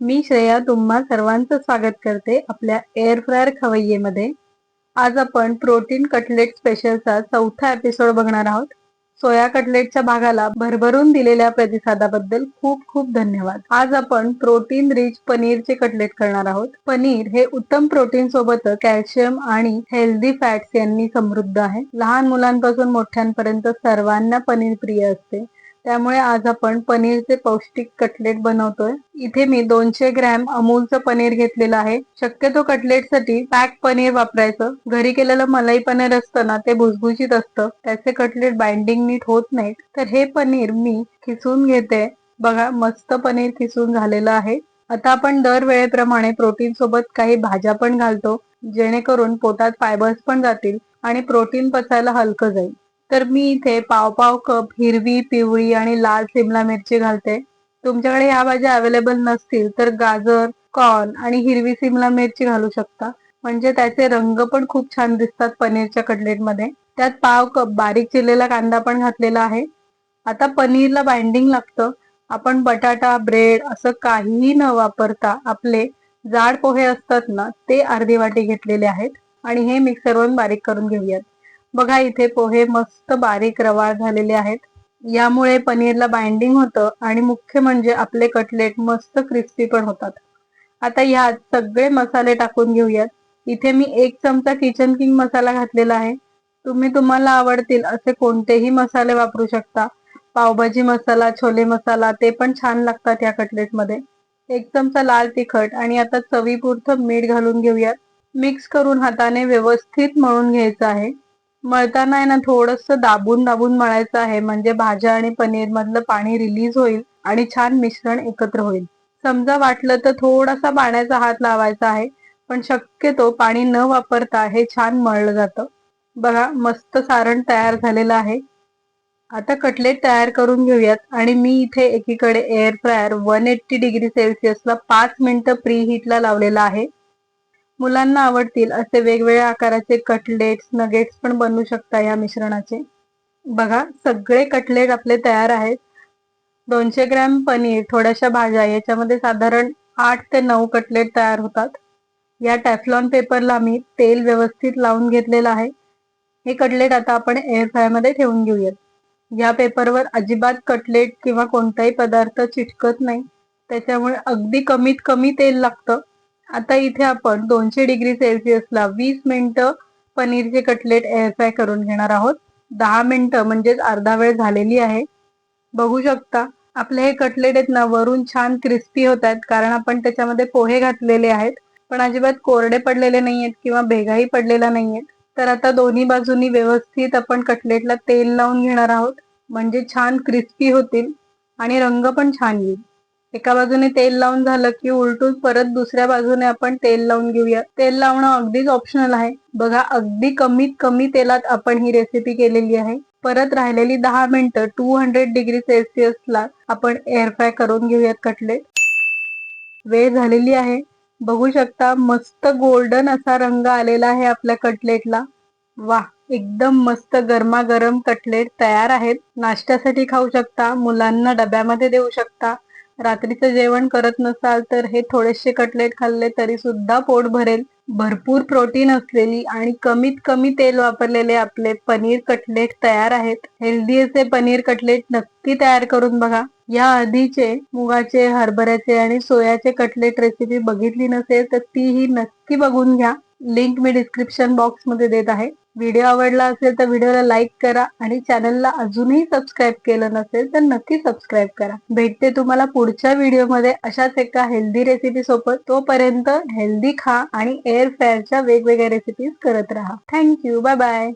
मी श्रेया तुम्हा सर्वांचं स्वागत करते आपल्या एअर फ्रायर खवय्येमध्ये. आज आपण प्रोटीन कटलेट स्पेशलचा चौथा एपिसोड बघणार आहोत. सोया कटलेटच्या भागाला भरभरून दिलेल्या प्रतिसादाबद्दल खूप खूप धन्यवाद. आज आपण प्रोटीन रिच पनीरचे कटलेट करणार आहोत. पनीर हे उत्तम प्रोटीन सोबत कॅल्शियम आणि हेल्दी फॅट्स यांनी समृद्ध आहे. लहान मुलांपासून मोठ्यांपर्यंत सर्वांना पनीर प्रिय असते. त्यामुळे आज आपण पनीरचे पौष्टिक कटलेट बनवतोय. इथे मी दोनशे ग्रॅम अमूलचं पनीर घेतलेलं आहे. शक्यतो कटलेटसाठी पॅक पनीर वापरायचं. घरी केलेलं मलाई पनीर असतं ना ते भुसभुशीत असतं. त्याचे कटलेट बाइंडिंग नीट होत नाहीत. तर हे पनीर मी खिसून घेते. बघा मस्त पनीर खिसून झालेलं आहे. आता आपण दर वेळेप्रमाणे प्रोटीन सोबत काही भाज्या पण घालतो जेणेकरून पोटात फायबर्स पण जातील आणि प्रोटीन पचायला हलकं जाईल. तर मी इथे पाव पाव कप हिरवी पिवळी आणि लाल सिमला मिरची घालते. तुमच्याकडे ह्या भाज्या अवेलेबल नसतील तर गाजर कॉर्न आणि हिरवी सिमला मिरची घालू शकता. म्हणजे त्याचे रंग पण खूप छान दिसतात पनीरच्या कटलेटमध्ये. त्यात पाव कप बारीक चिरलेला कांदा पण घातलेला आहे. आता पनीरला बाइंडिंग लागतं. आपण बटाटा ब्रेड असं काहीही न वापरता आपले जाड पोहे असतात ना ते अर्धी वाटी घेतलेले आहेत. आणि हे मिक्सरवरून बारीक करून घेऊयात. बघा इथे पोहे मस्त बारीक रवाळ झालेले आहेत. यामुळे पनीरला बाइंडिंग होतं आणि मुख्य म्हणजे आपले कटलेट मस्त क्रिस्पी पण होतात. आता ह्यात सगळे मसाले टाकून घेऊयात. इथे मी एक चमचा किचन किंग मसाला घातलेला आहे. तुम्ही तुम्हाला आवडतील असे कोणतेही मसाले वापरू शकता. पावभाजी मसाला छोले मसाला ते पण छान लागतात या कटलेटमध्ये एक चमचा लाल तिखट आणि आता चवीपुरतं मीठ घालून घेऊयात. मिक्स करून हाताने व्यवस्थित मळून घ्यायचं आहे. मळताना आहे ना थोडस दाबून दाबून मळायचं आहे. म्हणजे भाज्या आणि पनीर मधलं पाणी रिलीज होईल आणि छान मिश्रण एकत्र होईल. समजा वाटलं तर थोडासा पाण्याचा हात लावायचा आहे. पण शक्यतो पाणी न वापरता हे छान मळलं जातं. बघा मस्त सारण तयार झालेलं आहे. आता कटलेट तयार करून घेऊयात. आणि मी इथे एकीकडे air fryer one eighty degree सेल्सिअसला पाच मिनिटं प्री हीटला लावलेला आहे. मुलांना आवडतील असे वेगवेगळ्या आकाराचे कटलेट्स नगेट्स पण बनवू शकता या मिश्रणाचे. बघा सगळे कटलेट आपले तयार आहेत. दोनशे ग्रॅम पनीर थोड्याशा भाज्या याच्यामध्ये साधारण आठ ते नऊ कटलेट तयार होतात. या टॅफलॉन पेपरला मी तेल व्यवस्थित लावून घेतलेलं आहे. हे कटलेट आता आपण एअर फ्रायमध्ये ठेवून घेऊयात. या पेपरवर अजिबात कटलेट किंवा कोणताही पदार्थ चिटकत नाही. त्याच्यामुळे अगदी कमीत कमी तेल लागतं. आता इथे आपण दोनशे डिग्री सेल्सिअसला वीस मिनिटं पनीरचे कटलेट एअर फ्राय करून घेणार आहोत. दहा मिनिटं म्हणजेच अर्धा वेळ झालेली आहे. बघू शकता आपले हे कटलेट आहेत ना वरून छान क्रिस्पी होत आहेत कारण आपण त्याच्यामध्ये पोहे घातलेले आहेत. पण अजिबात कोरडे पडलेले नाही आहेत किंवा भेगाही पडलेला नाही आहेत. तर आता दोन्ही बाजूनी व्यवस्थित आपण कटलेटला तेल लावून घेणार आहोत. म्हणजे छान क्रिस्पी होतील आणि रंग पण छान येईल. एका बाजूने तेल लावून झालं की उलटून परत दुसऱ्या बाजूने आपण तेल लावून घेऊया. तेल लावणं अगदीच ऑप्शनल आहे. बघा अगदी कमीत कमी तेलात आपण ही रेसिपी केलेली आहे. परत राहिलेली दहा मिनिटं टू हंड्रेड डिग्री सेल्सिअसला आपण एअर फ्राय करून घेऊयात कटलेट वेळ झालेली आहे. बघू शकता मस्त गोल्डन असा रंग आलेला आहे आपल्या कटलेटला वा एकदम मस्त गरमागरम कटलेट तयार आहेत. नाश्त्यासाठी खाऊ शकता मुलांना डब्यामध्ये देऊ शकता. रात्रीचं जेवण करत नसाल तर हे थोडेसे कटलेट खाल्ले तरी सुद्धा पोट भरेल. भरपूर प्रोटीन असलेली आणि कमीत कमी तेल वापरलेले आपले पनीर कटलेट तयार आहेत. हेल्दी असे पनीर कटलेट नक्की तयार करून बघा. या आधीचे मुगाचे हरभऱ्याचे आणि सोयाचे कटलेट रेसिपी बघितली नसेल तर तीही नक्की बघून घ्या. लिंक मी डिस्क्रिप्शन बॉक्समध्ये देत आहे. व्हिडिओ आवडला असेल तर व्हिडिओला लाईक करा आणि चॅनलला अजूनही सबस्क्राईब केलं नसेल तर नक्की सबस्क्राईब करा. भेटते तुम्हाला पुढच्या व्हिडिओमध्ये अशाच एका हेल्दी रेसिपी सोबत. तोपर्यंत हेल्दी खा आणि एअर फ्रायरच्या वेगवेगळ्या रेसिपीज करत राहा. Thank you bye bye